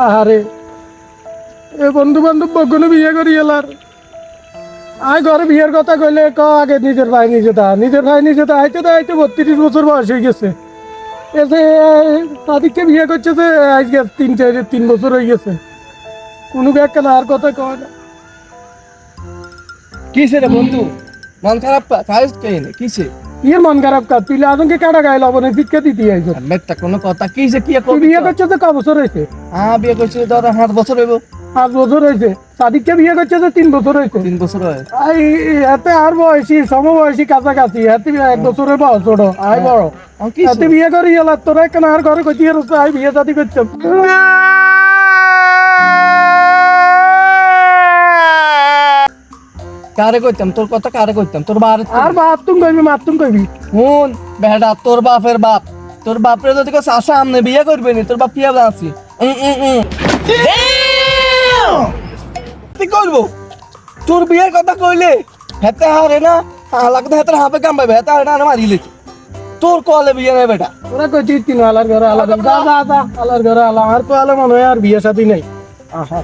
আহারে, এ বন্ধু বান্ধব বগুনে বিয়ে করি এলার। আয় ঘরে বিয়ের কথা কইলে ক আগে নিজের ভাই নিজে দা, নিজের ভাই নিজে দা, আইতে দা, আইতে বত্রিশ বছর বয়স হয়ে গেছে। এসে সাদিককে বিয়ে করছে যে আজকে তিন চার, তিন বছর হয়ে গেছে। কোনো একটা আর কথা কয় না। কিসে রে বন্ধু? মন খারাপ খাইস কেন? কিসে? ইয়ে মন খারাপ কাজ। তুই আজকে কাটা গাইল অবনে শিক্ষা দিতে আইছ। মেটটা কোনো কথা। কিসে কি তুই বিয়ে করছে তো ক বছর হয়েছে? হ্যাঁ বিয়ে করছি ধর সাত বছর হইব। পাঁচ বছর হয়েছে। সাদিককে বিয়ে করছে যে তিন বছর হয়েছে? তিন বছর হয়। আই এতে আর বয়সী সমবয়সী কাছাকাছি। এতে এক বছরের বয়স ছোট। আই বড়। কি এতে বিয়ে করি এলা তোরা কেন আর ঘরে কইতে আই বিয়ে শাদি করছে। কারে কইতাম? তোর কথা কারে কইতাম? তোর বার আর মাতুম কইবি মাতুম কইবি। হুন বেটা তোর বাপের বাপ। তোর বাপরে যদি কেউ চাষা আমনে বিয়ে করবে নি তোর বাপ হবে আছি। কি করব? তোর বিয়ের কথা কইলে হেতে হারে না লাগতে হেতে হাপে কাম পাবে হেতে হারে না মারিলে তোর কলে বিয়ে নেই বেটা। তোরা কইতে তিন আলার ঘরে আলাদা যা আলার ঘরে আলা আর তো আলা মনে হয় আর বিয়ে শাদি নাই। আহা।